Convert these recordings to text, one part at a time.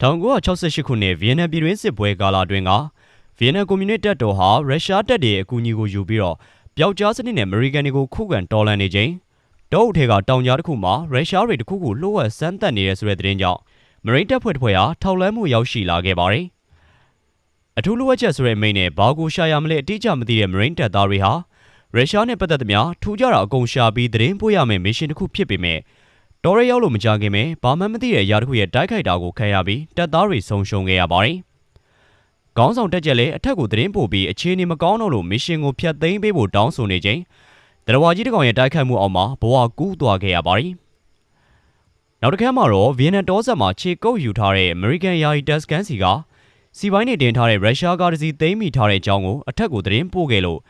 1968ခုနှစ်ဗီယက်နမ်ပြည်တွင်းစစ်ပွဲကာလအတွင်းကဗီယက်နမ်ကွန်မြူနစ်တပ်တော်ဟာရုရှားတပ်တွေရဲ့အကူအညီကိုယူပြီးတော့ပျောက်ကြားစနစ်နဲ့အမေရိကန်တွေကိုခုခံတော်လှန်နေချိန်တောအုပ်ထဲကတောင်ကြားတစ်ခုမှာရုရှားတွေတစ်ခုခုလှုပ်ဝက်စမ်းသပ်နေတဲ့ဆိုတဲ့သတင်းကြောင့်မရိန်းတပ်ဖွဲ့တစ်ဖွဲ့ဟာထောက်လန်းမှုရောက်ရှိလာခဲ့ပါတယ်။အထူးလိုအပ်ချက်ဆိုတဲ့မိန့်နဲ့ဘာကိုရှာရမလဲအတိအကျမသိတဲ့မရိန်းတပ်သားတွေဟာရုရှားနဲ့ပတ်သက်သမျှထူးခြားတာအကုန်ရှာပြီးသတင်းပို့ရမယ့်မစ်ရှင်တစ်ခုဖြစ်ပေမဲ့ တော်ရဲရောက်လို့မကြခင်ပဲဘာမှမသိတဲ့အရာတစ်ခုရဲ့တိုက်ခိုက်တာကိုခံရပြီးတပ်သားတွေဆုံးရှုံးခဲ့ရပါတယ်။ခေါင်းဆောင်တက်ကြလည်းအထက်ကိုသတင်းပို့ပြီးအခြေအနေမကောင်းတော့လို့မစ်ရှင်ကိုဖျက်သိမ်းပေးဖို့တောင်းဆိုနေချိန်တရဝါကြီးတကောင်ရဲ့တိုက်ခိုက်မှုအောက်မှာဘဝကူးသွားခဲ့ရပါတယ်။နောက်တစ်ခါမှာတော့ဗီယက်နမ်တောဆက်မှာခြေကုပ်ယူထားတဲ့ American ယာယီတပ်စကန်စီကစီပိုင်းနေတင်ထားတဲ့ရုရှားကားတစ်စီးသိမ်းမိထားတဲ့အကြောင်းကိုအထက်ကိုသတင်းပို့ခဲ့လို့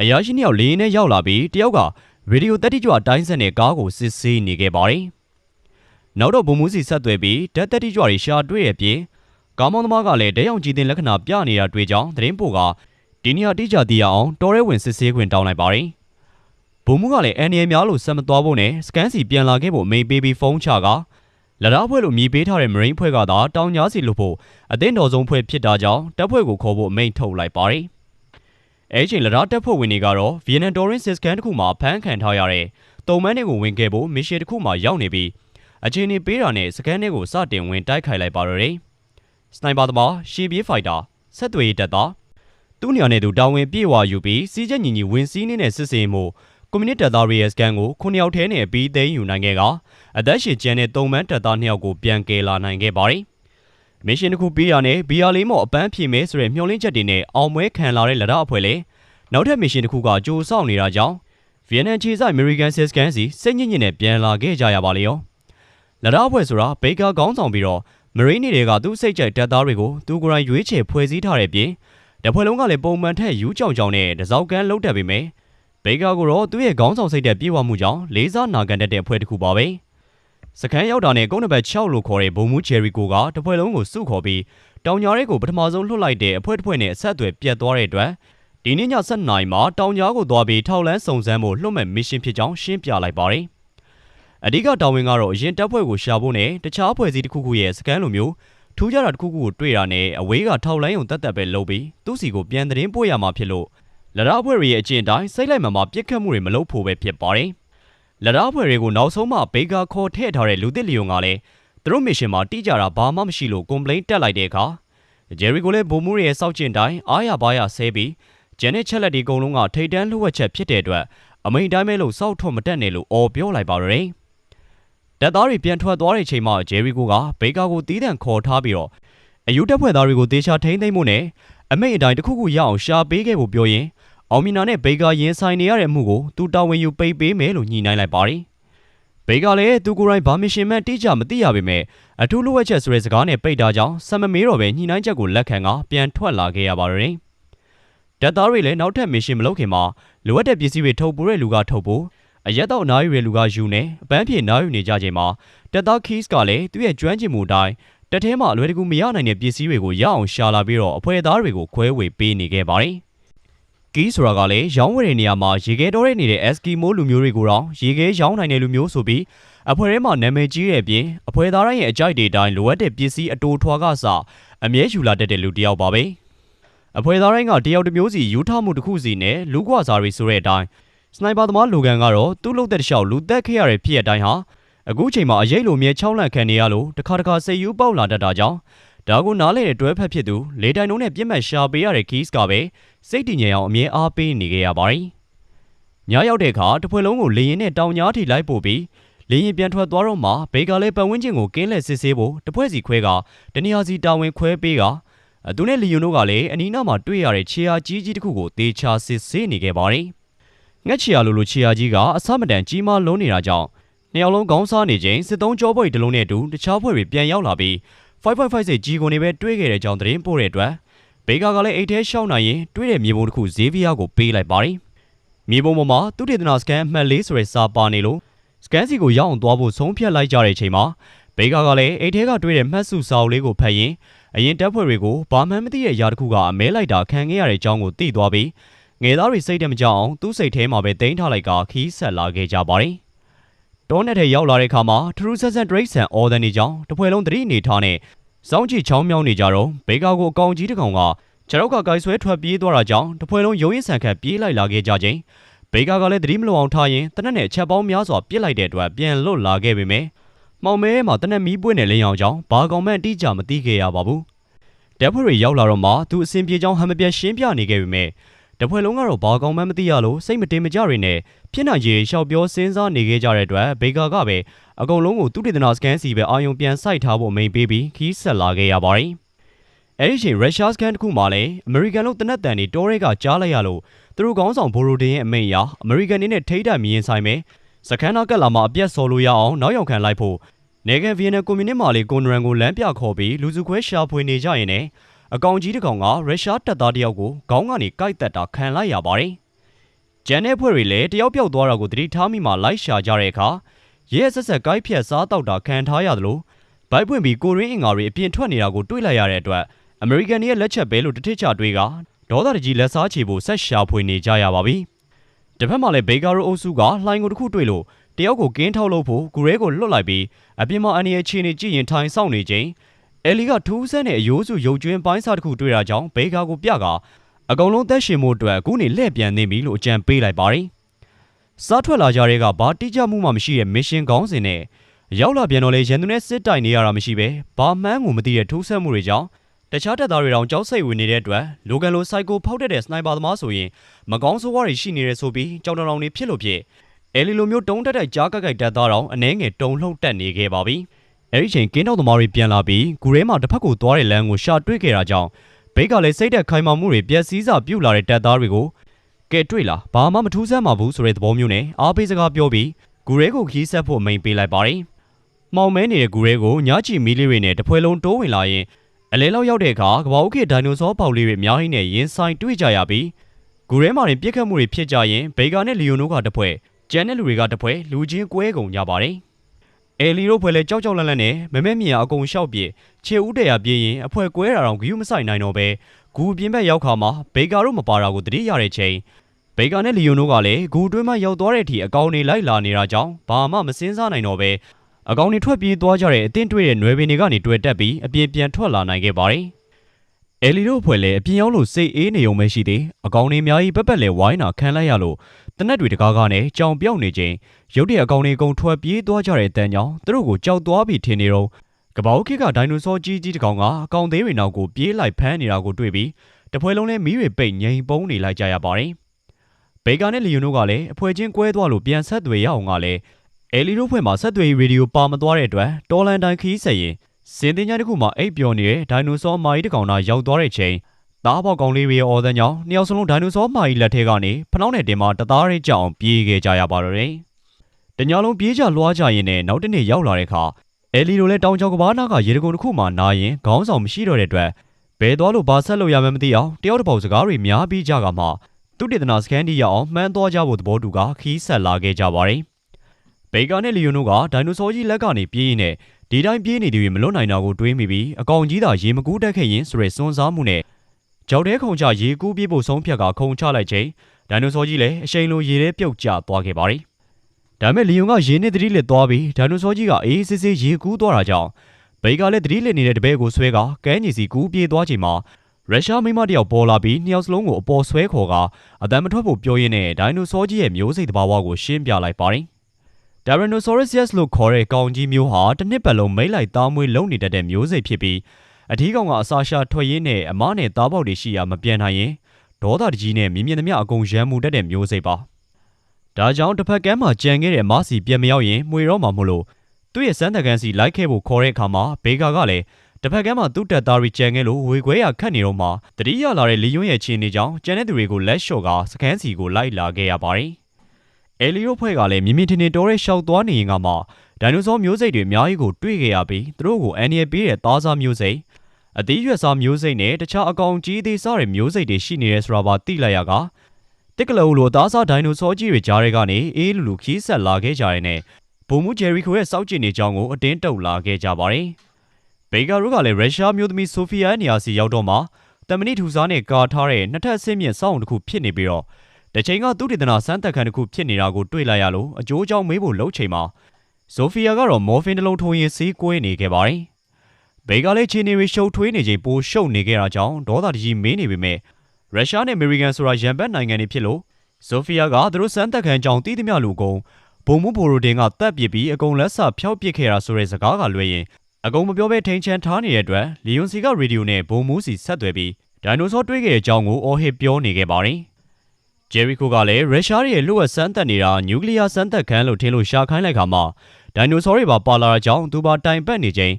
အရာရှိနှစ်ယောက်လေးနဲ့ရောက်လာပြီးတယောက်က ရေဒီယိုတက်တိကြွတိုင်းဆက်နဲ့ကားကိုစစ်ဆေးနေခဲ့ပါတယ်။နောက်တော့ဘုံမှုစီဆက်သွယ်ပြီးဓာတ်တက်တိကြွတွေရှာတွေ့ရပြင်ကားမောင်းသမားကလည်းဒဲအောင်ကြည်တင်လက္ခဏာပြနေတာတွေ့ကြောင်းသတင်းပို့ကဒီနေ့အတိအကျသိရအောင်တော်ရဲဝင်စစ်ဆေးခွင့်တောင်းလိုက်ပါတယ်။ဘုံမှုကလည်းအန်ရီများလို့ဆက်မသွားဖို့နဲ့စကန်စီပြန်လာခဲ့ဖို့အမိန့်ပေးပြီးဖုန်းချကလရဖွဲ့လို့မြည်ပေးထားတဲ့မရင်းဖွဲ့ကသာတောင်ကြားစီလို့ဖို့အသင်းတော်ဆုံးဖွဲ့ဖြစ်တာကြောင့်တပ်ဖွဲ့ကိုခေါ်ဖို့အမိန့်ထုတ်လိုက်ပါတယ်။ အဲချိန်လရတပ်ဖွဲ့ဝင်တွေကတော့ဗီယက်နမ်တော်ရင်စစ်စကန်တစ်ခုမှာဖမ်းခံထားရတဲ့တုံမန်းတွေကိုဝင်ခဲ့ဖို့မစ်ရှင်တစ်ခုမှာရောက်နေပြီးအချိန်နေပေးတာနဲ့စကန်တွေကိုစတင်ဝင်တိုက်ခိုက်လိုက်ပါတော့တယ်။စနိုက်ပါသမားရှီပြေးဖိုက်တာဆက်သွေးတပ်သားသူ့နေရာနဲ့သူတာဝန်ပြေဝါယူပြီးစီးချက်ညီညီဝင်စီးနေတဲ့စစ်စင်မှုကွန်မြူနစ်တပ်သားတွေရဲ့စကန်ကိုခုနှစ်ယောက်ထဲနဲ့ပြီးသိမ်းယူနိုင်ခဲ့ကအသက်ရှင်ကျန်တဲ့တုံမန်းတပ်သားနှစ်ယောက်ကိုပြန်ကယ်လာနိုင်ခဲ့ပါတယ်။ မစ်ရှင်တစ်ခုပြီးရနဲ့ဘီယာလေးမော့အပန်းဖြေမဲဆိုတဲ့မျှော်လင့်ချက်တွေနဲ့အောင်ပွဲခံလာတဲ့လရအဖွဲ့လေနောက်ထပ်မစ်ရှင်တစ်ခုကကြိုးဆောင်နေတာကြောင့်ဗီယက်နမ်ခြေဆိုင်အမေရိကန်စစ်စကန်စီစိတ်ညစ်ညစ်နဲ့ပြန်လာခဲ့ကြရပါလေရောလရအဖွဲ့ဆိုတာဘေကာခေါင်းဆောင်ပြီးတော့မရင်းနေတွေကသူ့စိတ်ကြိုက်တပ်သားတွေကိုသူကိုယ်တိုင်ရွေးချယ်ဖွဲ့စည်းထားတဲ့ပြင်တဖွဲ့လုံးကလည်းပုံမှန်ထက်ယူးကြောင်ကြောင်နဲ့တစောက်ကန်းလှုပ်တက်ပေမဲ့ဘေကာကိုတော့သူ့ရဲ့ခေါင်းဆောင်စိတ်တဲ့ပြေဝမှုကြောင့်လေးစားနာခံတတ်တဲ့အဖွဲ့တစ်ခုပါပဲ စခန်းရောက်တာနဲ့ကုန်းနံပါတ်6လို့ခေါ်တဲ့ဘုံမူဂျယ်ရီကိုကတပွဲလုံးကိုစုခေါ်ပြီးတောင်ညာရဲကိုပထမဆုံးလွှတ်လိုက်တဲ့အဖွဲ့တစ်ဖွဲ့နဲ့အဆက်အသွယ်ပြတ်သွားတဲ့အတွက်ဒီနေ့ည7:00နာရီမှာတောင်ကြားကိုသွားပြီးထောက်လန်းစုံစမ်းဖို့လွှတ်မဲ့မစ်ရှင်ဖြစ်ကြောင်းရှင်းပြလိုက်ပါတယ်။အဓိကတာဝန်ကတော့အရင်တပ်ဖွဲ့ကိုရှာဖို့နဲ့တခြားဖွဲ့စည်းတစ်ခုခုရဲ့စကန်လိုမျိုးထူးခြားတာတစ်ခုခုကိုတွေ့တာနဲ့အဝေးကထောက်လန်းရုံတက်တက်ပဲလုပ်ပြီးသူ့စီကိုပြန်သတင်းပို့ရမှာဖြစ်လို့လရအဖွဲ့ရဲ့အကျင့်တိုင်းစိတ်လိုက်မှမှာပြစ်ခတ်မှုတွေမလုပ်ဖို့ပဲဖြစ်ပါတယ်။ လရအဖွဲ့တွေကိုနောက်ဆုံးမှဘေကာခေါ်ထည့်ထားတဲ့လူသစ်လီယုံကလည်းသူတို့မစ်ရှင်မှာတိကျတာဘာမှမရှိလို့ကွန်ပလိန်တက်လိုက်တဲ့အခါဂျယ်ရီကိုလည်းဘိုမူရဲ့စောက်ကျင့်တိုင်းအားရပါးရဆဲပြီးကျန်တဲ့ချက်လက်ဒီအကုန်လုံးကထိတ်တန်းလှုပ်ဝက်ချက်ဖြစ်တဲ့အတွက်အမိန်တိုင်းပဲလို့စောက်ထွက်မတက်နဲ့လို့အော်ပြောလိုက်ပါရယ်တပ်သားတွေပြန်ထွက်သွားတဲ့ချိန်မှာဂျယ်ရီကိုကဘေကာကိုတီးတန့်ခေါ်ထားပြီးတော့အယူတပ်ဖွဲ့သားတွေကိုတေချာထိန်းသိမ်းမှုနဲ့အမိတ်အတိုင်းတစ်ခုခုရအောင်ရှာပေးခဲ့ဖို့ပြောရင် အောင်မီနာနဲ့ဘေကာရင်ဆိုင်နေရတဲ့မှုကိုသူတာဝန်ယူပိတ်ပေးမယ်လို့ညှိနှိုင်းလိုက်ပါတယ်ဘေကာလည်းသူကိုယ်တိုင်ဘာမရှင်မှန်တိကျမသိရပေမဲ့အထူးလိုအပ်ချက်ဆိုတဲ့စကားနဲ့ပိတ်တာကြောင့်ဆမ်မမေးတော့ပဲညှိနှိုင်းချက်ကိုလက်ခံကပြန်ထွက်လာခဲ့ရပါတယ်တပ်သားတွေလည်းနောက်ထပ်မစ်ရှင်မလုပ်ခင်မှာလိုအပ်တဲ့ပစ္စည်းတွေထုတ်ပိုးတဲ့လူကထုတ်ဖို့အရက်တော့နားယူတဲ့လူကယူနေအပန်းဖြေနားယူနေကြချိန်မှာတပ်သား keys ကလည်းသူ့ရဲ့ကျွမ်းကျင်မှုအတိုင်းတထဲမှာအလွယ်တကူမရနိုင်တဲ့ပစ္စည်းတွေကိုရအောင်ရှာလာပြီးတော့အဖွဲ့သားတွေကိုခွဲဝေပေးနေခဲ့ပါတယ်။ ကီးဆိုတာကလည်းရောင်းဝယ်တဲ့နေရာမှာရေခဲတော်တဲ့နေတဲ့ Eskimo လူမျိုးတွေကိုတော့ရေခဲရောင်းနိုင်တဲ့လူမျိုးဆိုပြီးအဖွဲ့ထဲမှာနာမည်ကြီးတဲ့အပြင်အဖွဲ့သားတိုင်းရဲ့အကြိုက်တွေတိုင်းလိုအပ်တဲ့ပစ္စည်းအတိုးထွားကစအမြဲယူလာတတ်တဲ့လူတစ်ယောက်ပါပဲ။အဖွဲ့သားတိုင်းကတယောက်တစ်မျိုးစီယူထမှုတစ်ခုစီနဲ့လူကွာစာတွေဆိုတဲ့အတိုင်းစနိုက်ပါသမားလူကန်ကတော့သူ့လုတ်တဲ့တလျှောက်လူသက်ခဲ့ရတဲ့ဖြစ်ရတိုင်းဟာအခုချိန်မှာအရေးလိုမြဲချောင်းလန့်ခံနေရလို့တခါတခါစိတ်ယူပေါက်လာတတ်တာကြောင့် ဒါကိုနားလေတဲ့တွဲဖက်ဖြစ်သူလေတိုင်လုံးနဲ့ပြစ်မှတ်ရှာပေးရတဲ့ keys ကပဲစိတ်တည်ငြိမ်အောင်အမြဲအားပေးနေခဲ့ရပါတယ်။ညရောက်တဲ့အခါတစ်ဖွဲ့လုံးကိုလေရင်နဲ့တောင်ကြားထိလိုက်ပို့ပြီးလေရင်ပြန်ထွက်သွားတော့မှဘေကလည်းပတ်ဝန်းကျင်ကိုကင်းလှည့်စစ်ဆေးဖို့တဖွဲ့စီခွဲကတနေရာစီတာဝန်ခွဲပေးကသူနဲ့လီယွန်တို့ကလည်းအနီးနားမှာတွေ့ရတဲ့ခြေရာကြီးကြီးတစ်ခုကိုတေချာစစ်ဆေးနေခဲ့ပါတယ်။ငှက်ခြေရာလိုလိုခြေရာကြီးကအဆမတန်ကြီးမားလုံးနေတာကြောင့်နှစ်ယောက်လုံးခေါင်းစားနေချိန်စစ်သုံးကြောပွေတလုံးနဲ့အတူတခြားဖွဲ့တွေပြန်ရောက်လာပြီး 5.56ကြီးကုန်နေပဲတွေးခဲ့တဲ့ကြောင်သတင်းပို့တဲ့အတွက်ဘေကာကလည်းအိတ်ထဲရှောင်းနိုင်ရင်တွေးတဲ့မြေပုံတစ်ခုဇေးဗီယာကိုပေးလိုက်ပါတယ်။မြေပုံပေါ်မှာသူတေသနာစကန်အမှတ်လေးဆိုတဲ့စာပါနေလို့စကန်စီကိုရောက်အောင်သွားဖို့ဆုံးဖြတ်လိုက်ကြတဲ့ချိန်မှာဘေကာကလည်းအိတ်ထဲကတွေးတဲ့မှတ်စုစာအုပ်လေးကိုဖတ်ရင်းအရင်တပ်ဖွဲ့တွေကိုဘာမှမသိတဲ့အရာတစ်ခုကအမဲလိုက်တာခံခဲ့ရတဲ့အကြောင်းကိုသိသွားပြီးငယ်သားတွေစိတ်တမကြအောင်သူ့စိတ်ထဲမှာပဲတိန်းထားလိုက်ကခီးဆက်လာခဲ့ကြပါတယ်။ တောနဲ့ထဲရောက်လာတဲ့အခါမှာထရူးဆက်ဆန်ဒရိတ်ဆန်အော်ဒန်နေကြောင်းတပွဲလုံးသတိအနေထားနဲ့စစောင်းချီချောင်းမြောင်းနေကြတော့ဘေကာကိုအကောင်ကြီးတစ်ကောင်ကခြေထောက်ကကိုက်ဆွဲထွက်ပြေးသွားတာကြောင့်တစ်ဖွဲလုံးရုံးရင်ဆန်ခတ်ပြေးလိုက်လာခဲ့ကြခြင်းဘေကာကလည်းသတိမလွန်အောင်ထားရင်တနက်နဲ့ချက်ပေါင်းများစွာပြစ်လိုက်တဲ့အတွက်ပြန်လွတ်လာခဲ့ပေမယ့်မောင်မဲမှာတနက်မီးပွင့်နေလင်းအောင်ကြောင့်ဘာကောင်မှအတိအကျမသိခဲ့ရပါဘူးတပ်ဖွဲ့တွေရောက်လာတော့မှသူအစဉ်ပြေကြောင်းဟန်မပြတ်ရှင်းပြနေခဲ့ပေမယ့် တပွဲလုံးကတော့ဘာကောင်မှမသိရလို့စိတ်မတင်မကြတွေနဲ့ဖြစ်နိုင်ခြေရှောက်ပြောစဉ်းစားနေခဲ့ကြတဲ့အတွက်ဘေကာကပဲအကုန်လုံးကိုသူတေသနာစကန်စီပဲအာယုံပြန်စိုက်ထားဖို့အမိန်ပေးပြီးခီးဆက်လာခဲ့ရပါတယ်။အဲဒီချိန်ရုရှားစကန်တစ်ခုမှလည်းအမေရိကန်လို့တနက်တန်တွေတိုးရဲကကြားလိုက်ရလို့သူတို့ကောင်းဆောင်ဘိုရိုဒင်ရဲ့အမိန်အရအမေရိကန်နေနဲ့ထိတ်တက်မြင်ဆိုင်မယ်စကန်နာကက်လာမှာအပြတ်စော်လို့ရအောင်နောက်ရောက်ခံလိုက်ဖို့နေကန်ဗီယက်နမ်ကွန်မြူနစ်မာလီကွန်ရန်ကိုလမ်းပြခေါ်ပြီးလူစုခွဲရှာဖွေနေကြရင်လည်း အကောင်ကြီးတစ်ကောင်ကရုရှားတပ်သားတယောက်ကိုခေါင်းကနေကိုက်တက်တာခံလိုက်ရပါတယ်။ဂျန်တဲ့ဖွဲ့တွေလည်းတယောက်ပြောက်သွားတာကိုသတိထားမိမှလိုက်ရှာကြတဲ့အခါရဲဆက်ဆက်ကိုက်ဖြတ်စားတောက်တာခံထားရသလိုဘိုက်ပွင့်ပြီးကိုရင်းအင်္ဂါတွေအပြင်ထွက်နေတာကိုတွေ့လိုက်ရတဲ့အတွက်အမေရိကန်ရဲ့လက်ချက်ပဲလို့တထစ်ချတွေးကဒေါသတကြီးလက်စားချေဖို့ဆက်ရှာဖွေနေကြရပါပြီ။တစ်ဖက်မှာလည်းဘေကာရိုအုပ်စုကလှိုင်းကိုတစ်ခုတွေ့လို့တယောက်ကိုကင်းထောက်လို့ဖို့ဂူရဲကိုလွတ်လိုက်ပြီးအပြင်မှာအန်ရီရဲ့ခြေနေကြည့်ရင်ထိုင်ဆောင်နေချိန် အဲလီကထူးဆန်းတဲ့အယိုးစုရုပ်ကျွင်းပိုင်းစားတစ်ခုတွေ့တာကြောင့်ဘေကာကိုပြကအကောင်လုံးသက်ရှင်မှုအတွက်အခုနေလှည့်ပြန်နေပြီလို့အကြံပေးလိုက်ပါတယ်။စားထွက်လာကြတဲ့ကဘာတိကျမှုမှမရှိတဲ့မစ်ရှင်ကောင်းစဉ်နဲ့ရောက်လာပြန်တော့လေရန်သူနဲ့စစ်တိုင်နေရတာမရှိပဲဘာမှန်းကိုမသိတဲ့ထိုးဆက်မှုတွေကြောင့်တခြားတပ်သားတွေတောင်ကြောက်စိတ်ဝင်နေတဲ့အတွက်လိုကန်လိုစိုက်ကိုဖောက်တဲ့စနိုက်ပါသမားဆိုရင်မကောင်းဆိုးဝါးတွေရှိနေတယ်ဆိုပြီးကြောင်တောင်တောင်တွေဖြစ်လို့ဖြစ်အဲလီလိုမျိုးတုံးတက်တိုက်ကြားကကြိုက်တက်သားတော့အနှဲငယ်တုံလှုပ်တက်နေခဲ့ပါပြီ။ အဲဒီချိန်ကင်းတော့သမားတွေပြန်လာပြီးဂူရဲမှာတစ်ဖက်ကိုသွားတဲ့လမ်းကိုရှာတွေ့ခဲ့တာကြောင့်ဘိတ်ကလည်းစိတ်သက်ခိုင်မာမှုတွေပျက်စီးစာပြုတ်လာတဲ့တက်သားတွေကိုကဲတွေ့လားဘာမှမထူးဆန်းပါဘူးဆိုတဲ့သဘောမျိုးနဲ့အားပေးစကားပြောပြီးဂူရဲကိုခီးဆက်ဖို့မိန်ပေးလိုက်ပါတယ်။မှောင်မဲနေတဲ့ဂူရဲကိုညချီမီလေးတွေနဲ့တပွဲလုံးတိုးဝင်လာရင်အလဲလောက်ရောက်တဲ့အခါကဘာဦးခေဒိုင်နိုဆောပေါက်လေးတွေအများကြီးနဲ့ရင်ဆိုင်တွေ့ကြရပြီးဂူရဲမှာတင်ပြစ်ခတ်မှုတွေဖြစ်ကြရင်ဘေကာနဲ့လီယိုနိုကတပွဲကျန်တဲ့လူတွေကတပွဲလူချင်းကွဲကုန်ကြပါတယ်။ အဲလီတို့ဖွဲလဲကြောက်ကြောက်လန့်လန့်နဲ့မမဲမြင်အကုန်လျှောက်ပြေခြေဦးတရာပြေးရင်အဖွဲကွဲတာတော့ဂယူးမဆိုင်နိုင်တော့ပဲဂူပြင်းဘက်ရောက်ခါမှာဘေကာတို့မပါတာကိုတတိရတဲ့ချိန်ဘေကာနဲ့လီယိုနိုကလည်းဂူတွင်းမှရောက်သွားတဲ့အထိအကောင်တွေလိုက်လာနေတာကြောင့်ဘာမှမစင်းစားနိုင်တော့ပဲအကောင်တွေထွက်ပြေးသွားကြတဲ့အတင်းတွေ့တဲ့နွယ်ပင်တွေကနေတွေ့တက်ပြီးအပြင်းပြန်ထွက်လာနိုင်ခဲ့ပါတယ်။အဲလီတို့ဖွဲ့လည်းအပြင်းရောက်လို့စိတ်အေးနေုံပဲရှိသေးအကောင်တွေအများကြီးပက်ပက်လဲဝိုင်းတာခံလိုက်ရလို့ တနက်တွေတကားကားနဲ့ကြောင်ပြောက်နေခြင်းရုတ်တရက်အကောင်တွေအကုန်ထွက်ပြေးသွားကြတဲ့တန်းကြောင့်သူတို့ကိုကြောက်သွားပြီးထင်နေတော့ကပောက်ခေတ်ကဒိုင်နိုဆောကြီးကြီးတကောင်ကအကောင်သေးတွေနောက်ကိုပြေးလိုက်ဖမ်းနေတာကိုတွေ့ပြီးတပွဲလုံးလဲမီးတွေပိတ်ငိန်ပုံးနေလိုက်ကြရပါတယ်။ဘေကာနဲ့လီယိုနိုကလည်းအဖွဲချင်းကွဲသွားလို့ပြန်ဆက်သွေရအောင်ကလည်းအဲလီတို့ဖွဲ့မှာဆက်သွေးရေဒီယိုပါမသွားတဲ့အတွက်တော်လန်တိုင်ခီးဆက်ရင်စင်တင်ညာတစ်ခုမှာအိပ်ပျော်နေတဲ့ဒိုင်နိုဆောမာကြီးတကောင်သာရောက်သွားတဲ့ချိန် သားပေါက်ကောင်လေးတွေရဲ့အော်သံကြောင့်နှစ်ယောက်စလုံးဒိုင်နိုဆောမာကြီးလက်ထဲကနေဖနှောင်းနဲ့တင်မှာတသားရဲကြောင်ပြေးခဲ့ကြရပါတော့တယ်။တညာလုံးပြေးကြလွှားကြရင်နဲ့နောက်တစ်နေ့ရောက်လာတဲ့အခါအဲလီတို့လည်းတောင်ကျောက်ကဘာနာကရေတကုံတစ်ခုမှနာရင်ခေါင်းဆောင်မရှိတော့တဲ့အတွက်ဘယ်သွားလို့ဘာဆက်လို့ရမှန်းမသိအောင်တယောက်တစ်ပေါက်စကားတွေများပြီးကြကမှသူတေသနာစကန်ဒီရအောင်မှန်းသွားကြဖို့သဘောတူကခီးဆက်လာခဲ့ကြပါတယ်။ဘေကာနဲ့လီယိုနိုကဒိုင်နိုဆောကြီးလက်ကနေပြေးရင်းနဲ့ဒီတိုင်းပြေးနေသူတွေမလွတ်နိုင်တာကိုတွေးမိပြီးအကောင်ကြီးသာရေမကူးတက်ခဲ့ရင်ဆိုရဲစွန်းစားမှုနဲ့ ကြောက်တဲခုံချရေကူးပြေးဖို့ဆုံးဖြတ်ကခုံချလိုက်ချိန်ဒိုင်နိုဆောကြီးလည်းအရှိန်လိုရေထဲပြုတ်ကျသွားခဲ့ပါတယ်။ဒါမဲ့လီယွန်ကရေနဲ့တတိလက်သွားပြီးဒိုင်နိုဆောကြီးကအေးစစ်စစ်ရေကူးသွားတာကြောင့်ဘေကလည်းတတိလက်နေတဲ့တပည့်ကိုဆွဲကကဲညီစီကူးပြေးသွားချိန်မှာရုရှားမိမတယောက်ပေါ်လာပြီးနှစ်ယောက်စလုံးကိုအပေါ်ဆွဲခေါ်ကအတန်မထွက်ဖို့ပြောရင်းနဲ့ဒိုင်နိုဆောကြီးရဲ့မျိုးစိတ်တဘာဝကိုရှင်းပြလိုက်ပါတယ်။ Tyrannosaurus လို့ခေါ်တဲ့ကောင်ကြီးမျိုးဟာတစ်နှစ်ပတ်လုံးမိတ်လိုက်သားမွေးလုံနေတတ်တဲ့မျိုးစိတ်ဖြစ်ပြီး အထီးကောင်ကအစာရှာထွက်ရင်းနဲ့အမနဲ့သားပေါက်တွေရှိရာမပြန်နိုင်ရင်ဒေါသတကြီးနဲ့မြင်မြင်သမျှအကုန်ရမ်းမှုတတ်တဲ့မျိုးစိတ်ပါဒါကြောင့်တစ်ဖက်ကမ်းမှာကြံခဲ့တဲ့မစီပြန်မရောက်ရင်မှွေတော့မှာမို့လို့သူ့ရဲ့စမ်းတကန်စီလိုက်ခဲ့ဖို့ခေါ်တဲ့အခါမှာဘေကာကလည်းတစ်ဖက်ကမ်းမှာသူ့တက်သားရီကြံခဲ့လို့ဝေခွဲရခတ်နေတော့မှတတိယလာတဲ့လီယွန်းရဲ့ချင်းနေကြောင်းကြံတဲ့သူတွေကိုလက်လျှော့ကစကန်စီကိုလိုက်လာခဲ့ရပါတယ်အဲလီယိုဖွဲ့ကလည်းမြင်မြင်ထင်ထင်တော်ရဲရှောက်သွားနေရင်ကမှဒိုင်နိုဆောမျိုးစိတ်တွေအများကြီးကိုတွေ့ခဲ့ရပြီးသူတို့ကိုအန်ရီပေးတဲ့သားစားမျိုးစိတ် အသေးရွက်စားမျိုးစိတ်နဲ့တခြားအကောင်ကြီးသေးစားတဲ့မျိုးစိတ်တွေရှိနေရဲဆိုတာပါသိလိုက်ရကတစ်ကလောလိုသားစားဒိုင်နိုဆောကြီးတွေကြားထဲကနေအေးလူလူခီးဆက်လာခဲ့ကြတဲ့နဲ့ဘုံမူဂျယ်ရီခိုရဲ့စောက်ကျင်နေကြောင်းကိုအတင်းတုပ်လာခဲ့ကြပါတယ်။ဘေကာရိုကလည်းရုရှားမျိုးသမီးဆိုဖီယာရဲ့နေရာစီရောက်တော့မှတမဏိထူစားနဲ့ကာထားတဲ့နှစ်ထပ်အဆင့်မြင့်စောင့်တစ်ခုဖြစ်နေပြီးတော့တချိန်ကသူတေသနာစမ်းသက်ခံတစ်ခုဖြစ်နေတာကိုတွေ့လိုက်ရလို့အကျိုးကြောင့်မေးဖို့လှုပ်ချိန်မှာဆိုဖီယာကတော့မော်ဖင်တစ်လုံးထိုးရင်းစီးကွေးနေခဲ့ပါတယ်။ ဘေကလည်းခြေနေရီရှုပ်ထွေးနေချိန်ပိုရှုပ်နေခဲ့တာကြောင့်ဒေါသတကြီးမင်းနေပေမဲ့ရုရှားနဲ့အမေရိကန်ဆိုတာရန်ဘက်နိုင်ငံတွေဖြစ်လို့ဆိုဖီယာကသူတို့စမ်းသက်ခံကြောင်တီးသမျှလူကုန်ဘုံမှုဘိုရိုတင်ကတပ်ပစ်ပြီးအကုန်လက်ဆဖျောက်ပစ်ခဲ့တာဆိုတဲ့စကားကလွှဲရင်အကုန်မပြောဘဲထိန်ချန်ထားနေတဲ့အတွက်လီယွန်စီကရေဒီယိုနဲ့ဘုံမှုစီဆက်သွယ်ပြီးဒိုင်နိုဆောတွေးခဲ့တဲ့အကြောင်းကိုအော်ဟစ်ပြောနေခဲ့ပါတယ်။ဂျယ်ရီကိုကလည်းရုရှားရဲ့လူ့ဝက်စမ်းသက်နေတာနျူကလ িয়ার စမ်းသက်ခန်းလို့ထင်လို့ရှာခိုင်းလိုက်ခါမှာဒိုင်နိုဆောတွေပါပါလာတာကြောင့်သူပါတိုင်ပတ်နေချိန်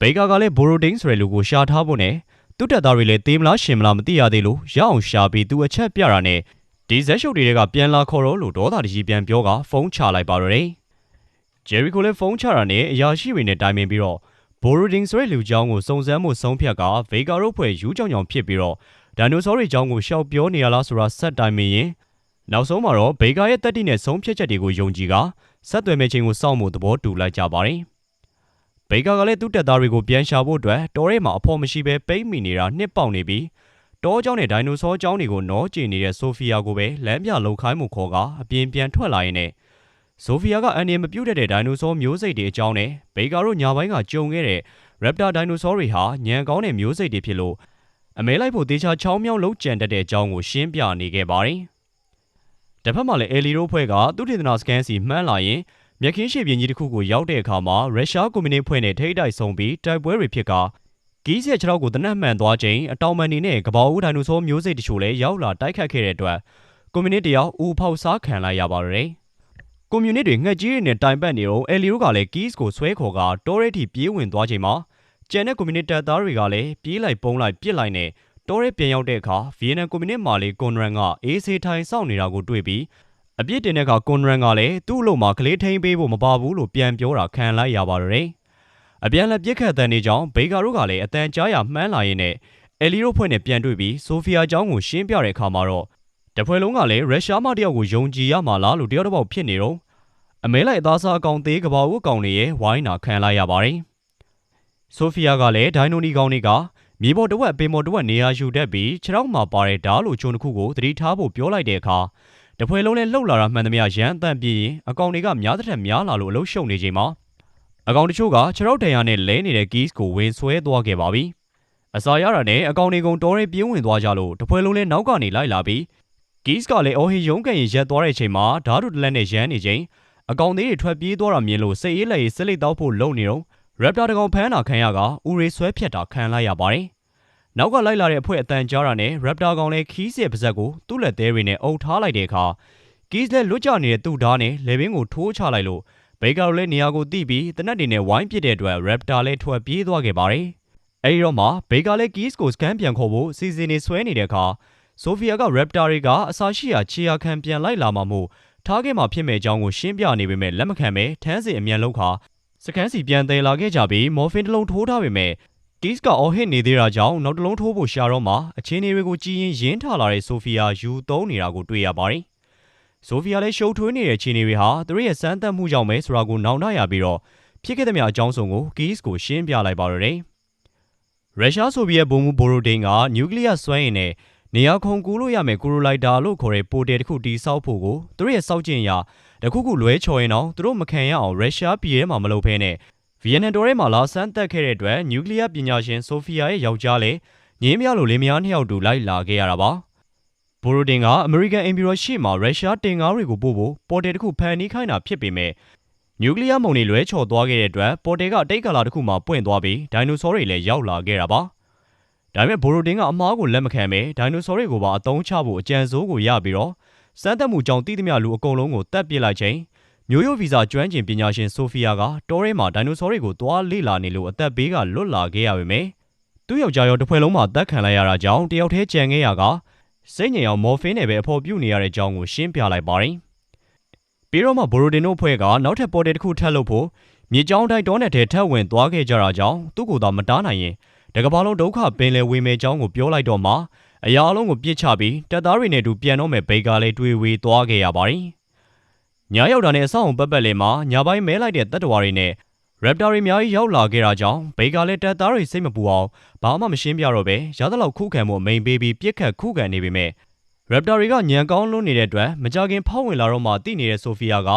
ဘေကာကလည်းဘိုရိုဒင်းဆိုတဲ့လူကိုရှာထားဖို့နဲ့သူ့တက်သားတွေလည်းတေးမလားရှင်မလားမသိရသေးလို့ရအောင်ရှာပြီးသူအချက်ပြတာနဲ့ဒီဇက်ရှုပ်တွေကပြန်လာခေါ်တော့လို့ဒေါသတကြီးပြန်ပြောကဖုန်းချလိုက်ပါတော့တယ်။ဂျယ်ရီကိုလည်းဖုန်းချတာနဲ့အရာရှိတွေနဲ့တိုင်ပင်ပြီးတော့ဘိုရိုဒင်းဆိုတဲ့လူကြောင်းကိုစုံစမ်းမှုဆုံးဖြတ်ကဗေကာတို့ဖွဲ့ယူကြောင်ကြောင်ဖြစ်ပြီးတော့ဒိုင်နိုဆောတွေကြောင်းကိုရှောက်ပြောနေရလားဆိုတာဆက်တိုင်ပင်ရင်နောက်ဆုံးမှာတော့ဘေကာရဲ့တက်တိနဲ့ဆုံးဖြတ်ချက်တွေကိုယုံကြည်ကဆက်သွယ်မဲ့ချိန်ကိုစောင့်မှုသဘောတူလိုက်ကြပါတယ်။ ဘေကာကလည်းသူ့တပ်သားတွေကိုပြန်ရှာဖို့အတွက်တောထဲမှာအဖော်မရှိဘဲပိတ်မိနေတာနှစ်ပေါက်နေပြီးတောကျောင်းနဲ့ဒိုင်နိုဆောကျောင်းတွေကိုနောကျင်နေတဲ့ဆိုဖီယာကိုပဲလမ်းပြလှုပ်ခိုင်းမှုခေါ်ကအပြင်ပြန်ထွက်လာရင်နဲ့ဆိုဖီယာကအန်ရမပြုတ်တဲ့ဒိုင်နိုဆောမျိုးစိတ်တွေအကြောင်းနဲ့ဘေကာတို့ညာဘိုင်းကကြုံခဲ့တဲ့ရပ်တာဒိုင်နိုဆောတွေဟာညံကောင်းတဲ့မျိုးစိတ်တွေဖြစ်လို့အမဲလိုက်ဖို့တေချာချောင်းမြောင်းလုံးကြံတတ်တဲ့အကြောင်းကိုရှင်းပြနေခဲ့ပါတယ်။တစ်ဖက်မှာလည်းအယ်လီရိုအဖွဲ့ကသူထေသနာစကန်စီမှန်းလာရင် မြက်ခင်းရှေ့ပြင်ကြီးတစ်ခုကိုရောက်တဲ့အခါမှာရုရှားကွန်မြူနစ်ဖွဲ့နဲ့ထိတိုက်ဆုံပြီးတိုက်ပွဲတွေဖြစ်ကကီးဆက်ခြေထောက်ကိုတနက်မှန်သွားချိန်အတောင်ပန်နေနဲ့ကပောက်ဦးဒိုင်နိုဆောမျိုးစိတ်တချို့လည်းရောက်လာတိုက်ခတ်ခဲ့တဲ့အတွက်ကွန်မြူနစ်တယောက်ဦးဖောက်စားခံလိုက်ရပါတယ်။ကွန်မြူနစ်တွေငှက်ကြီးတွေနဲ့တိုင်ပတ်နေတော့အယ်လီရိုကလည်းကီးစ်ကိုဆွဲခေါ်ကတောရဲတီပြေးဝင်သွားချိန်မှာကျန်တဲ့ကွန်မြူနစ်တပ်သားတွေကလည်းပြေးလိုက်ပုံးလိုက်ပြစ်လိုက်နဲ့တောရဲပြန်ရောက်တဲ့အခါဗီယက်နမ်ကွန်မြူနစ်မာလီကွန်ရန်ကအေးဆေးထိုင်စောင့်နေတာကိုတွေ့ပြီး အပြစ်တင်တဲ့အခါကွန်ရန်ကလည်းသူ့အလို့မှာကလေးထိန်ပေးဖို့မပါဘူးလို့ပြန်ပြောတာခံလိုက်ရပါတယ်။အပြန်လက်ပြစ်ခတ်တဲ့နေကြောင်းဘေကာတို့ကလည်းအတန်ကြားရမှန်းလာရင်းနဲ့အယ်လီရိုဖွဲ့နဲ့ပြန်တွေ့ပြီးဆိုဖီယာကျောင်းကိုရှင်းပြတဲ့အခါမှာတော့တပွဲလုံးကလည်းရုရှားမတယောက်ကိုယုံကြည်ရမှာလားလို့တယောက်တစ်ပေါက်ဖြစ်နေတော့အမဲလိုက်အသားစားအကောင်သေးကဘာဦးကောင်တွေရဲ့ဝိုင်းနာခံလိုက်ရပါတယ်။ဆိုဖီယာကလည်းဒိုင်နိုနီကောင်တွေကမြေပေါ်တဝက်ပင်ပေါ်တဝက်နေရာယူတတ်ပြီးခြေထောက်မှာပါတဲ့ဓားလိုချုံတစ်ခုကိုသတိထားဖို့ပြောလိုက်တဲ့အခါ တပွဲလုံးနဲ့လှုပ်လာတာမှန်သမျှရန်အတန့်ပြေးရင်အကောင်တွေကများတဲ့ထက်များလာလို့အလုံးရှုံနေချိန်မှာအကောင်တချို့ကခြေထောက်တရနဲ့လဲနေတဲ့ keys ကိုဝင်ဆွဲသွားခဲ့ပါပြီ။အစာရတာနဲ့အကောင်တွေကိုတော်ရဲပြင်းဝင်သွားကြလို့တပွဲလုံးနဲ့နောက်ကနေလိုက်လာပြီး keys ကလည်းအော်ဟီယုံကန်ရင်ရက်သွားတဲ့ချိန်မှာဓာတ်တို့တလက်နဲ့ရန်နေချိန်အကောင်သေးတွေထွက်ပြေးသွားတာမြင်လို့စိတ်အေးလက်ရေးစစ်လိတ်တောက်ဖို့လုံနေတော့ raptor တကောင်ဖမ်းတာခံရကဦးရေဆွဲဖြတ်တာခံလိုက်ရပါတယ်။ နောက်ကလိုက်လာတဲ့အဖွဲ့အတန်ကြားတာနဲ့ raptor ကောင်လည်းခီးစရဲ့ပါဇက်ကိုသူ့လက်သေးတွေနဲ့အုပ်ထားလိုက်တဲ့အခါကီးစ်လည်းလွတ်ကျနေတဲ့သူ့ဓာတ်နဲ့လေဘင်းကိုထိုးချလိုက်လို့ဘေကာလည်းနေရာကိုတိပြီးတနက်တွေနဲ့ဝိုင်းပစ်တဲ့အတွက် raptor လည်းထွက်ပြေးသွားခဲ့ပါတယ်။အဲဒီတော့မှဘေကာလည်းကီးစ်ကိုစကန်ပြန်ခေါ်ဖို့စီစဉ်နေဆွဲနေတဲ့အခါဆိုဖီယာက raptor တွေကအစာရှိရာခြေရာခံပြန်လိုက်လာမှမို့ထားခဲ့မှဖြစ်မဲ့အကြောင်းကိုရှင်းပြနေပေမဲ့လက်မခံပဲထန်းစီအမြန်လုံးခါစကန်စီပြန်တယ်လာခဲ့ကြပြီးမော်ဖင်တစ်လုံးထိုးထားပေမဲ့ ကီးစ်ကအော်ဟစ်နေသေးတာကြောင့်နောက်တစ်လုံးထိုးဖို့ရှာတော့မှအချင်းတွေကိုကြည်ရင်ရင်းထလာတဲ့ဆိုဖီယာယူသုံးနေတာကိုတွေ့ရပါတယ်။ဆိုဖီယာလည်းရှုပ်ထွေးနေတဲ့ခြေနေတွေဟာသူတို့ရဲ့စမ်းသပ်မှုကြောင့်ပဲဆိုတာကိုနောင်တရပြီးတော့ဖြစ်ခဲ့တဲ့မြအကြောင်းစုံကိုကီးစ်ကိုရှင်းပြလိုက်ပါတော့တယ်။ရုရှားဆိုဗီယက်ဗိုလ်မှူးဘိုရိုဒင်းကနျူကလ িয়ার စွမ်းအင်နဲ့နေရာခုံကူလို့ရမယ်ကိုရိုလိုက်တာလို့ခေါ်တဲ့ပိုတယ်တစ်ခုတီးဆောက်ဖို့ကိုသူတို့ရဲ့စောက်ကျင်ရာတခုခုလွဲချော်ရင်တော့သူတို့မခံရအောင်ရုရှားပြည်ထဲမှာမလုပ်ဖဲနဲ့ ဗီယက်နမ်တော်ထဲမှာလာဆန်းတက်ခဲ့တဲ့အတွက်နျူကလ িয়ার ပညာရှင်ဆိုဖီယာရဲ့ယောက်ျားလည်းငင်းမရလို့လင်းမယားနှစ်ယောက်တူလိုက်လာခဲ့ရတာပါဘိုရိုဒင်ကအမေရိကန်အင်ပီရောရှေ့မှာရုရှားတင်ကားတွေကိုပို့ဖို့ပေါ်တယ်တစ်ခုဖန်နီးခိုင်းတာဖြစ်ပေမဲ့နျူကလ িয়ার မုံတွေလွဲချော်သွားခဲ့တဲ့အတွက်ပေါ်တယ်ကအတိတ်ကာလတစ်ခုမှာပွင့်သွားပြီးဒိုင်နိုဆောတွေလည်းရောက်လာခဲ့တာပါဒါပေမဲ့ဘိုရိုဒင်ကအမားကိုလက်မခံပဲဒိုင်နိုဆောတွေကိုပါအသုံးချဖို့အကြံစိုးကိုရပြီးတော့စမ်းသပ်မှုကြောင့်တည်သမျှလူအကုန်လုံးကိုတတ်ပစ်လိုက်ချိန် မျိုးရိုးဗီဇကျွမ်းကျင်ပညာရှင်ဆိုဖီယာကတောထဲမှာဒိုင်နိုဆောတွေကိုတွားလေ့လာနေလို့အသက်ဘေးကလွတ်လာခဲ့ရပေမယ့်သူ့ယောက်ျားရောတစ်ဖွဲ့လုံးမှာတက်ခံလိုက်ရတာကြောင့်တယောက်တည်းကြံခဲ့ရကစိတ်ငြိမ်အောင်မော်ဖင်းနဲ့ပဲအဖော်ပြုတ်နေရတဲ့အကြောင်းကိုရှင်းပြလိုက်ပါတယ်။ပြီးတော့မှဘိုရိုဒင်တို့ဖွဲ့ကနောက်ထပ်ပေါ်တယ်တစ်ခုထပ်လုပ်ဖို့မြေကြောင်းတိုင်းတောနဲ့ထဲထပ်ဝင်သွားခဲ့ကြတာကြောင့်သူ့ကိုယ်သာမတားနိုင်ရင်တကဘာလုံးဒုက္ခပင်လယ်ဝေမယ်ကြောင်းကိုပြောလိုက်တော့မှအရာအလုံးကိုပြစ်ချပြီးတပ်သားတွေနဲ့တူပြန်တော့မယ်ဘေကာလေးတွေးဝေသွားခဲ့ရပါတယ်။ ညရောက်တာနဲ့အဆောင်ပတ်ပတ်လေးမှာညပိုင်းမဲလိုက်တဲ့တပ်တော်တွေနဲ့ Raptor တွေအများကြီးရောက်လာခဲ့တာကြောင့်ဘေကာလည်းတပ်သားတွေစိတ်မပူအောင်ဘာမှမရှင်းပြတော့ပဲရသလောက်ခုခံမှုအမိန်ပေးပြီးပြစ်ခတ်ခုခံနေပေမဲ့ Raptor တွေကညံကောင်းလွန်းနေတဲ့အတွက်မကြခင်ဖောက်ဝင်လာတော့မှတိနေတဲ့ဆိုဖီယာက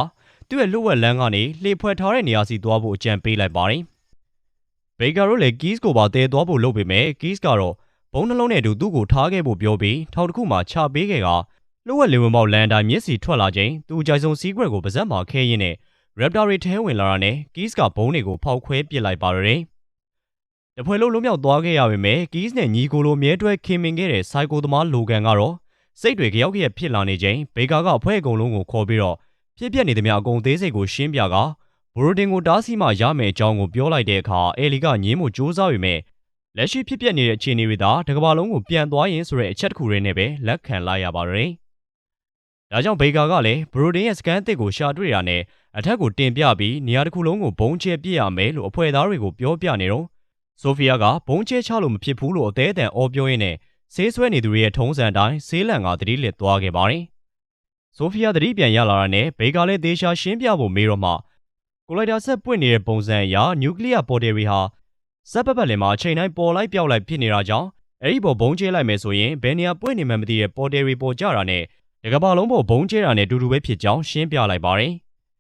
သူ့ရဲ့လွတ်ဝက်လန်းကနေလှေဖွဲ့ထားတဲ့နေရာစီသွားဖို့အကြံပေးလိုက်ပါတယ်ဘေကာတို့လည်း keys ကိုပါတည်သွားဖို့လုပ်ပေမဲ့ keys ကတော့ဘုံနှလုံးနဲ့အတူသူ့ကိုထားခဲ့ဖို့ပြောပြီးထောင်တစ်ခုမှာချပေးခဲ့က လှုပ်ဝက်လေဝင်ပေါက်လန်တိုင်းမျက်စီထွက်လာချိန်သူအကြိုက်ဆုံး secret ကိုပါဇက်မှာခဲရင်းနဲ့ raptor တွေထဲဝင်လာတာနဲ့ keys ကဘုံတွေကိုဖောက်ခွဲပစ်လိုက်ပါရတယ်။တပွဲလုံးလုံးမြောက်သွားခဲ့ရပေမဲ့ keys နဲ့ညီကိုလိုမြဲတွဲခင်မင်ခဲ့တဲ့ psycho သမားလိုကန်ကတော့စိတ်တွေကြောက်ကြက်ဖြစ်လာနေချိန်ဘေကာကအဖွဲအကုန်လုံးကိုခေါ်ပြီးတော့ဖြစ်ပျက်နေသမျှအကုန်သေးစိတ်ကိုရှင်းပြကဘိုရိုတင်ကိုတားဆီးမှရမယ်အကြောင်းကိုပြောလိုက်တဲ့အခါအဲလီကညင်းမှုစူးစမ်းပေမဲ့လက်ရှိဖြစ်ပျက်နေတဲ့အခြေအနေတွေသာတစ်ကမ္ဘာလုံးကိုပြန်သွားရင်ဆိုတဲ့အချက်တစ်ခုရင်းနဲ့ပဲလက်ခံလိုက်ရပါတယ်။ ဒါကြောင့်ဘေကာကလည်းဘရိုဒင်ရဲ့စကန်အသစ်ကိုရှာတွေ့တာနဲ့အထက်ကိုတင်ပြပြီးနေရာတစ်ခုလုံးကိုဘုံကျဲပြစ်ရမယ်လို့အဖွဲ့သားတွေကိုပြောပြနေတော့ဆိုဖီယာကဘုံကျဲချလို့မဖြစ်ဘူးလို့အသေးအတန်အော်ပြောရင်းနဲ့ဆေးဆွဲနေသူတွေရဲ့ထုံးစံအတိုင်းဆေးလန့်ကတတိလစ်သွားခဲ့ပါတယ်။ဆိုဖီယာတတိပြန်ရလာတာနဲ့ဘေကာလည်းသေချာရှင်းပြဖို့မေးတော့မှကိုလိုက်တာဆက်ပွင့်နေတဲ့ပုံစံအရနျူကလ িয়ার ပေါ်တယ်ရီဟာစက်ပတ်ပတ်လင်မှာအချိန်တိုင်းပေါ်လိုက်ပြောက်လိုက်ဖြစ်နေတာကြောင့်အဲ့ဒီပေါ်ဘုံကျဲလိုက်မယ်ဆိုရင်ဘယ်နေရာပွင့်နေမှမသိတဲ့ပေါ်တယ်ရီပေါ်ကြတာနဲ့ တကဘာလုံးပေါ်ဘုံကျဲတာနဲ့အတူတူပဲဖြစ်ကြောင်းရှင်းပြလိုက်ပါတယ်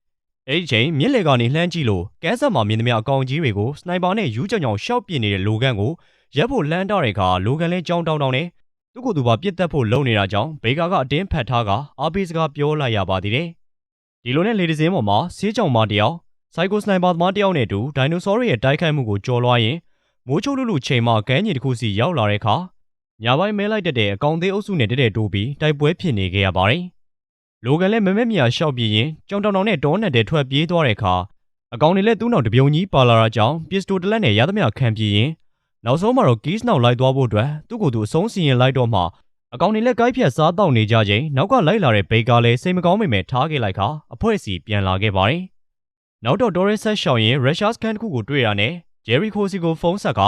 ။အဲ့ဒီချိန်မြစ်လေကနေလှမ်းကြည့်လို့ကဲဆက်မှာမြင်သမျှအကောင်ကြီးတွေကိုစနိုက်ပါနဲ့ယူးကြောင်ကြောင်ရှောက်ပစ်နေတဲ့လိုကန်ကိုရက်ဖို့လှမ်းတော့တဲ့အခါလိုကန်လဲကြောင်းတောင်းတောင်းနဲ့သူ့ကိုယ်သူပါပြစ်တက်ဖို့လုပ်နေတာကြောင့်ဘေကာကအတင်းဖတ်ထားကအာပေးစကားပြောလိုက်ရပါသေးတယ်။ဒီလိုနဲ့လေတစင်းပေါ်မှာဆေးကြောင်မတယောက်စိုက်ကိုစနိုက်ပါသမားတယောက်နဲ့အတူဒိုင်နိုဆောရဲ့တိုက်ခိုက်မှုကိုကြော်လွှားရင်မိုးချုပ်လူလူချိန်မှကမ်းခြေတစ်ခုစီရောက်လာတဲ့အခါ ညာပိုင်းမဲလိုက်တဲ့အကောင်သေးအုပ်စုနဲ့တက်တဲ့တိုးပြီးတိုက်ပွဲဖြစ်နေခဲ့ရပါတယ်။လိုကန်လည်းမမက်မြာရှောက်ပြင်းရင်ကြောင်တောင်တောင်နဲ့တောနဲ့တဲထွက်ပြေးသွားတဲ့အခါအကောင်တွေလည်းသူ့နောက်တပြုံကြီးပါလာတာကြောင့်ပစ္စတိုတလက်နဲ့ရသမျှခံပြေးရင်နောက်ဆုံးမှာတော့ကီးစ်နောက်လိုက်သွားဖို့အတွက်သူ့ကိုယ်သူအဆုံးစီရင်လိုက်တော့မှအကောင်တွေလည်းကိုက်ဖြတ်စားတောက်နေကြချိန်နောက်ကလိုက်လာတဲ့ဘေကာလည်းစိတ်မကောင်းပေမဲ့ထားခဲ့လိုက်ခါအဖွဲ့စီပြန်လာခဲ့ပါတယ်။နောက်တော့ဒေါ်ရဲဆက်ရှောင်းရင်ရုရှားစကန်တစ်ခုကိုတွေ့ရတဲ့ဂျယ်ရီခိုစီကိုဖုန်းဆက်က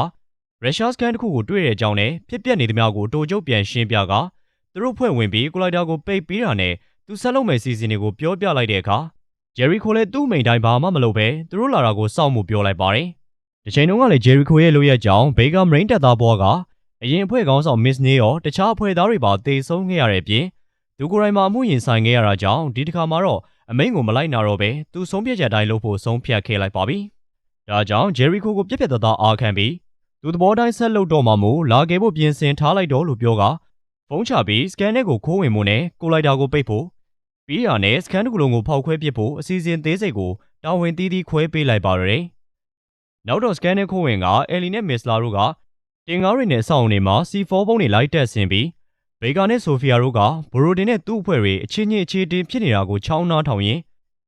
ရုရှားစကန်တစ်ခုကိုတွေ့တဲ့အကြောင်းနဲ့ဖြစ်ပျက်နေသမျှကိုတိုကျုပ်ပြန်ရှင်းပြကသူတို့ဖွဲ့ဝင်ပြီးကိုလိုက်တာကိုပိတ်ပြီးတာနဲ့သူဆက်လုပ်မဲ့စီစဉ်တွေကိုပြောပြလိုက်တဲ့အခါဂျယ်ရီခိုလည်းသူ့မိန်တိုင်းဘာမှမလုပ်ပဲသူတို့လာတာကိုစောင့်မှုပြောလိုက်ပါတယ်။ဒီချိန်တုန်းကလည်းဂျယ်ရီခိုရဲ့လိုရက်ကြောင့်ဘေကာမရိန်တက်သားဘောကအရင်အဖွဲ့ကောင်းဆောင်မစ်နေရောတခြားအဖွဲ့သားတွေပါတေဆုံးခဲ့ရတဲ့အပြင်သူကိုယ်တိုင်မှာအမှုရင်ဆိုင်ခဲ့ရတာကြောင့်ဒီတစ်ခါမှာတော့အမိန့်ကိုမလိုက်နာတော့ပဲသူဆုံးဖြတ်ချက်တိုင်းလုပ်ဖို့ဆုံးဖြတ်ခဲ့လိုက်ပါပြီ။ဒါကြောင့်ဂျယ်ရီခိုကိုပြက်ပြက်သားသားအားခံပြီး သူသဘောတိုင်းဆက်လုပ်တော့မှမို့လာခဲ့ဖို့ပြင်ဆင်ထားလိုက်တော့လို့ပြောကဖုန်းချပြီးစကန်နဲ့ကိုခိုးဝင်မှုနဲ့ကိုလိုက်တာကိုပိတ်ဖို့ပြီးရနဲ့စကန်တစ်ခုလုံးကိုဖောက်ခွဲပစ်ဖို့အစီအစဉ်သေးစိတ်ကိုတာဝန်တီးတီးခွဲပေးလိုက်ပါရတယ်။နောက်တော့စကန်နဲ့ခိုးဝင်ကအယ်လီနဲ့မစ္စလာတို့ကတင်ကားတွေနဲ့အဆောင်တွေမှာ C4 ပုံးတွေလိုက်တက်ဆင်ပြီးဘေကာနဲ့ဆိုဖီယာတို့ကဘရိုဒင်နဲ့သူ့အဖွဲ့တွေအချင်းချင်းအခြေတင်ဖြစ်နေတာကိုချောင်းနှားထောင်ရင်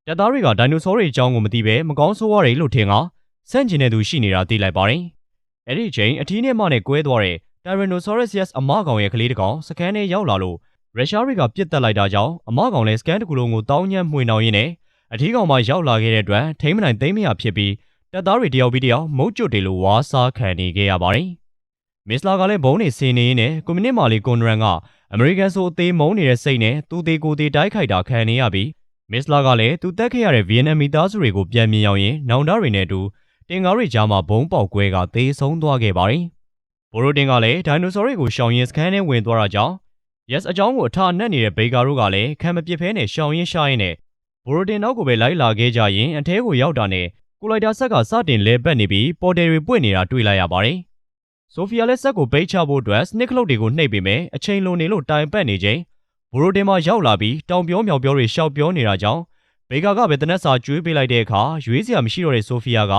တပ်သားတွေကဒိုင်နိုဆောတွေအကြောင်းကိုမသိဘဲမကောင်းဆိုးဝါးတွေလို့ထင်ကစန့်ကျင်တဲ့သူရှိနေတာသိလိုက်ပါတယ်။ အဲ့ဒီချိန်အထီးနဲ့မနဲ့ကွဲသွားတဲ့ Tyrannosaurus Rex အမကောင်ရဲ့ကလေးတစ်ကောင်စကန်နဲ့ရောက်လာလို့ရုရှားတွေကပြစ်တက်လိုက်တာကြောင့်အမကောင်လည်းစကန်တစ်ခုလုံးကိုတောင်းညံ့မှွေနှောင်ရင်းနဲ့အထီးကောင်မှရောက်လာခဲ့တဲ့အတွက်ထိမ့်မနိုင်သိမ့်မရဖြစ်ပြီးတပ်သားတွေတယောက်ပြီးတယောက်မုတ်ကျွတ်တွေလိုဝါးစားခံနေခဲ့ရပါတယ်။မစ္စလာကလည်းဘုံနေစင်နေရင်းနဲ့ကွန်မြူနစ်မာလီကွန်ရန်ကအမေရိကန်ဆိုအသေးမုံနေတဲ့စိတ်နဲ့သူသေးကိုသေးတိုက်ခိုက်တာခံနေရပြီးမစ္စလာကလည်းသူတက်ခဲ့ရတဲ့ဗီယက်နမ်မီသားစုတွေကိုပြန်မြင်အောင်ရင်နောင်တတွေနဲ့အတူ တင်ကားတွေကြားမှာဘုံပေါက်ကွဲကသေဆုံးသွားခဲ့ပါတယ်။ဘိုရိုတင်ကလည်းဒိုင်နိုဆောတွေကိုရှောင်ရင်စခန်းထဲဝင်သွားတာကြောင့် yes အကြောင်းကိုအထအနက်နေတဲ့ဘေကာတို့ကလည်းခံမပစ်ဖဲနဲ့ရှောင်ရင်ရှားရင်နဲ့ဘိုရိုတင်နောက်ကိုပဲလိုက်လာခဲ့ကြရင်အထဲကိုရောက်တာနဲ့ကိုလိုက်တာဆက်ကစတင်လဲပတ်နေပြီးပေါ်တယ်တွေပွင့်နေတာတွေ့လိုက်ရပါတယ်။ဆိုဖီယာလည်းဆက်ကိုပိတ်ချဖို့အတွက်စနစ်ကလုတ်တွေကိုနှိပ်ပေမဲ့အချိန်လွန်နေလို့တိုင်ပတ်နေချိန်ဘိုရိုတင်မှာရောက်လာပြီးတောင်ပြောမြောက်ပြောတွေရှောက်ပြောနေတာကြောင့်ဘေကာကပဲတနက်စာကျွေးပေးလိုက်တဲ့အခါရွေးစရာမရှိတော့တဲ့ဆိုဖီယာက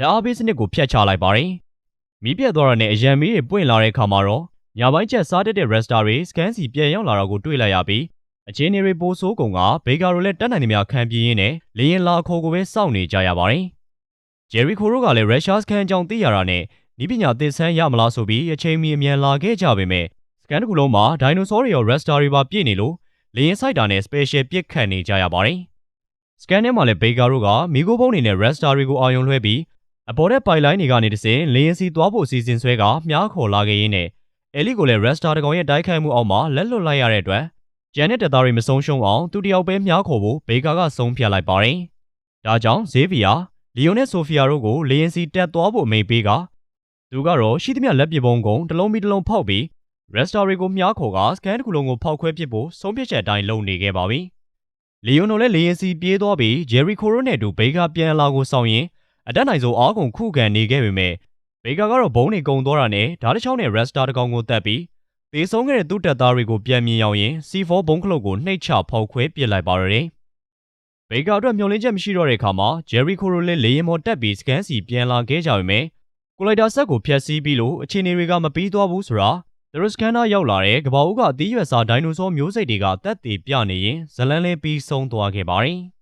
ဓာတ်အားပေးစနစ်ကိုဖျက်ချလိုက်ပါတယ်။မီးပြတ်သွားတာနဲ့အရန်မီးတွေပွင့်လာတဲ့အခါမှာတော့ညပိုင်းချက်စားတတ်တဲ့ resta တွေစကန်စီပြန်ရောက်လာတာကိုတွေ့လိုက်ရပြီးအချင်းတွေပိုဆိုးကုန်ကဘေကာရိုလည်းတက်နိုင်သမျှခံပြင်းရင်းနဲ့လေရင်လာခေါ်ကိုပဲစောင့်နေကြရပါတယ်။ဂျယ်ရီခိုတို့ကလည်းရုရှားစကန်ကြောင့်သိရတာနဲ့ဤပညာသင်ဆန်းရမလားဆိုပြီးအချိန်မီအမြန်လာခဲ့ကြပေမဲ့စကန်တစ်ခုလုံးမှာဒိုင်နိုဆောတွေရော resta တွေပါပြည့်နေလို့လေရင်ဆိုင်တာနဲ့ special ပြစ်ခတ်နေကြရပါတယ်။စကန်ထဲမှာလည်းဘေကာတို့ကမီဂိုဘုံနေနဲ့ resta တွေကိုအာရုံလွှဲပြီး အပေါ်တဲ့ပိုင်လိုင်းတွေကနေတစင်လေရင်စီသွားဖို့အစီအစဉ်ဆွဲကမြားခေါ်လာခဲ့ရင်းနဲ့အဲလီကိုလည်း resta တကောင်ရဲ့တိုက်ခိုက်မှုအောက်မှာလက်လွတ်လိုက်ရတဲ့အတွက်ဂျန်နဲ့တက်သားတွေမဆုံးရှုံးအောင်သူတယောက်ပဲမြားခေါ်ဖို့ဘေကာကဆုံးဖြတ်လိုက်ပါတယ်။ဒါကြောင့်ဇေဗီယာလီယိုနဲ့ဆိုဖီယာတို့ကိုလေရင်စီတက်သွားဖို့အမိန့်ပေးကသူကတော့ရှိသမျှလက်ပစ်ပုံးကုန်တစ်လုံးပြီးတစ်လုံးဖောက်ပြီး resta တွေကိုမြားခေါ်ကစကန်တစ်ခုလုံးကိုဖောက်ခွဲပစ်ဖို့ဆုံးဖြတ်ချက်အတိုင်းလုပ်နေခဲ့ပါပြီ။လီယိုနိုလည်းလေရင်စီပြေးသွားပြီးဂျယ်ရီခိုရိုနဲ့အတူဘေကာပြန်လာကိုဆောင်ရင် အတက်နိုင်ဆုံးအားကုန်ခုခံနေခဲ့ပေမဲ့ဘေကာကတော့ဘုံတွေကုံသွားတာနဲ့ဓာတ်တစ်ချောင်းနဲ့ Rasta တစ်ကောင်ကိုတက်ပြီးသေဆုံးခဲ့တဲ့သူ့တပ်သားတွေကိုပြန်မြင်ရောက်ရင် C4 ဘုံခလုတ်ကိုနှိပ်ချဖောက်ခွဲပစ်လိုက်ပါတော့တယ်။ဘေကာအတွက်မျှော်လင့်ချက်မရှိတော့တဲ့အခါမှာဂျယ်ရီခိုရိုလည်းလေရင်မော်တက်ပြီးစကန်စီပြန်လာခဲ့ကြပေမဲ့ကိုလိုက်တာဆက်ကိုဖျက်ဆီးပြီးလို့အခြေအနေတွေကမပြီးသွားဘူးဆိုတာသူတို့စကန်နာရောက်လာတဲ့ကဘာဦးကအသီးရွက်စားဒိုင်နိုဆောမျိုးစိတ်တွေကတက်တည်ပြနေရင်ဇလန်းလေးပြီးဆုံးသွားခဲ့ပါတယ်။